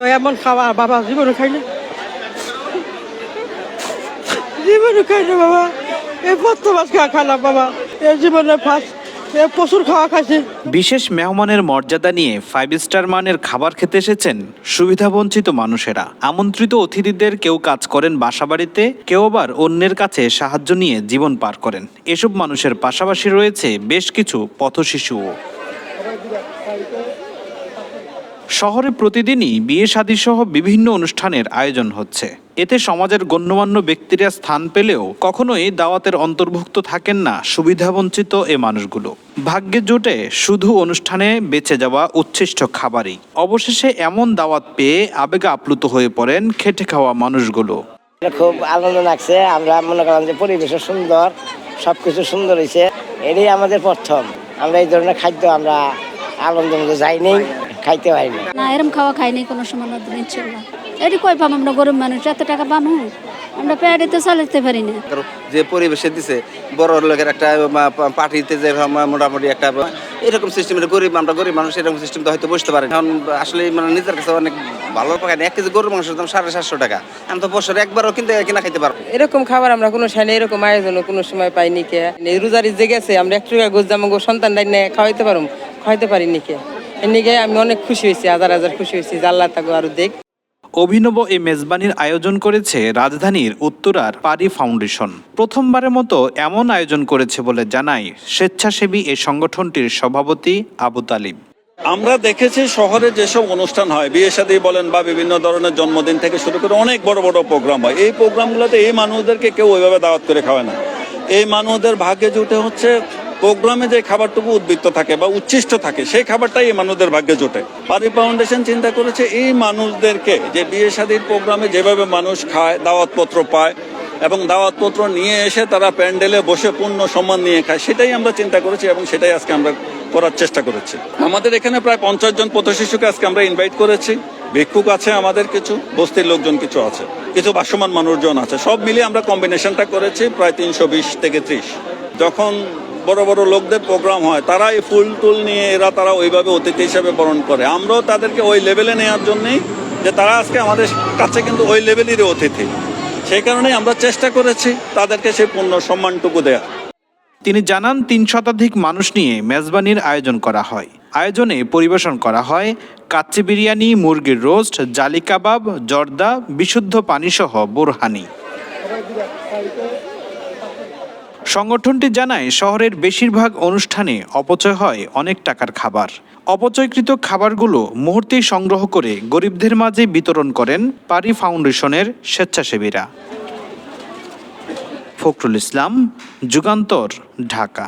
এমন বাবা জীবনে জীবনে বাবা। এই মাছ বাবা। এই জীবনে ফার্স্ট প্রচুর খাওয়া খাইছি। বিশেষ মেহমানের মর্যাদা নিয়ে ফাইভ স্টার মানের খাবার খেতে এসেছেন সুবিধাবঞ্চিত মানুষেরা। আমন্ত্রিত অতিথিদের কেউ কাজ করেন বাসাবাড়িতে, কেউ আবার অন্যের কাছে সাহায্য নিয়ে জীবন পার করেন। এসব মানুষের পাশাপাশি রয়েছে বেশ কিছু পথশিশুও। শহরে প্রতিদিনই বিয়ে শাদী সহ বিভিন্ন অনুষ্ঠানের আয়োজন হচ্ছে। এতে সমাজের গণ্যমান্য ব্যক্তিরা স্থান পেলেও কখনোই দাওয়াতের অন্তর্ভুক্ত থাকেন না সুবিধাবঞ্চিত এ মানুষগুলো। ভাগ্যে জোটে শুধু অনুষ্ঠানে বেঁচে যাওয়া উচ্ছিষ্ট খাবারই। অবশেষে এমন দাওয়াত পেয়ে আবেগে আপ্লুত হয়ে পড়েন খেটে খাওয়া মানুষগুলো। খুব আনন্দ লাগছে। আমরা মনে করলাম যে পরিবেশও সুন্দর সব কিছু সুন্দর হয়েছে এটাই আমাদের প্রথম। আমরা এই ধরনের খাদ্য আমরা আনন্দ যাইনি খাইতে পারিনি না না এরম খাওয়া খাই নাই কোনো সময় নতুন ছিল এটি কই পাম আমরা গরিব মানুষ এত টাকা পামু আমরা পেটে তো চালাতে পারি না। যে পরিবেশে দিছে বড় লোকের একটা পার্টিতে যে মোটামুটি একটা এরকম সিস্টেম গরিব আমরা গরিব মানুষ এরকম সিস্টেম তো হয়তো বুঝতে পারেন এখন আসলে মানে নিজের কাছে অনেক ভালো পাকায় এক কেজি গরুর মাংসের দাম সাড়ে সাতশো টাকা। আমি তো বছরে একবারও কিনতে কিনা খাইতে পারব। এরকম খাবার আমরা কোনো সাইনে এরকম আয়োজন কোনো সময় পাইনি কে। রোজারি যে গেছে আমরা একটু গোজ জামা জামাগো সন্তান ডাইনে খাওয়াইতে পারুম খাওয়াইতে পারিনি কে। এদিকে আমি অনেক খুশি হয়েছি হাজার হাজার খুশি হয়েছি যে আল্লাহ তাকে আরও দেখ। অভিনব এই মেজবানির আয়োজন করেছে রাজধানীর উত্তরার পারি ফাউন্ডেশন। প্রথমবারের মতো এমন আয়োজন করেছে বলে জানায় স্বেচ্ছাসেবী এই সংগঠনটির সভাপতি আবু তালিব। আমরা দেখেছি শহরে যেসব অনুষ্ঠান হয় বিয়ে শাদী বলেন বা বিভিন্ন ধরনের জন্মদিন থেকে শুরু করে অনেক বড় বড় প্রোগ্রাম হয় এই প্রোগ্রামগুলোতে এই মানুষদেরকে কেউ ওইভাবে দাওয়াত করে খাওয়ায় না। এই মানুষদের ভাগ্যে জুটে হচ্ছে প্রোগ্রামে যে খাবারটুকু উদ্বৃত্ত থাকে বা উচ্ছিষ্ট থাকে, সেই খাবারটাই এই মানুষদের ভাগ্যে জোটে। পারি ফাউন্ডেশন চিন্তা করেছে, এই মানুষদেরকে যে বিয়ে শাদীর প্রোগ্রামে যেভাবে মানুষ খায়, দাওয়াতপত্র পায় এবং দাওয়াতপত্র নিয়ে এসে তারা প্যান্ডেলে বসে পূর্ণ সম্মান নিয়ে খায়, সেটাই আমরা চিন্তা করেছি এবং সেটাই আজকে আমরা করার চেষ্টা করেছি। আমাদের এখানে প্রায় পঞ্চাশ জন পথ শিশুকে আজকে আমরা ইনভাইট করেছি। ভিক্ষুক আছে আমাদের কিছু, বস্তির লোকজন কিছু আছে, কিছু বাসমান মানুষজন আছে। সব মিলিয়ে আমরা কম্বিনেশনটা করেছি প্রায় তিনশো বিশ থেকে ত্রিশ। যখন বড় বড় লোকদের প্রোগ্রাম হয় তারা এই ফুল টুল নিয়ে এরা তারা ওইভাবে অতিথি হিসাবে বরণ করে। আমরাও তাদেরকে ওই লেভেলে নেওয়ার জন্যই যে তারা আজকে আমাদের কাছে কিন্তু ওই লেভেলেরই অতিথি। সেই কারণেই আমরা চেষ্টা করেছি তাদেরকে সেই পূর্ণ সম্মানটুকু দেয়া। তিনি জানান, তিন শতাধিক মানুষ নিয়ে মেজবানির আয়োজন করা হয়। আয়োজনে পরিবেশন করা হয় কাচ্চি বিরিয়ানি, মুরগির রোস্ট, জালি কাবাব, জর্দা, বিশুদ্ধ পানিসহ বোরহানি। সংগঠনটি জানায়, শহরের বেশিরভাগ অনুষ্ঠানে অপচয় হয় অনেক টাকার খাবার। অপচয়কৃত খাবারগুলো মুহূর্তেই সংগ্রহ করে গরিবদের মাঝে বিতরণ করেন পারি ফাউন্ডেশনের স্বেচ্ছাসেবীরা। ফখরুল ইসলাম, যুগান্তর, ঢাকা।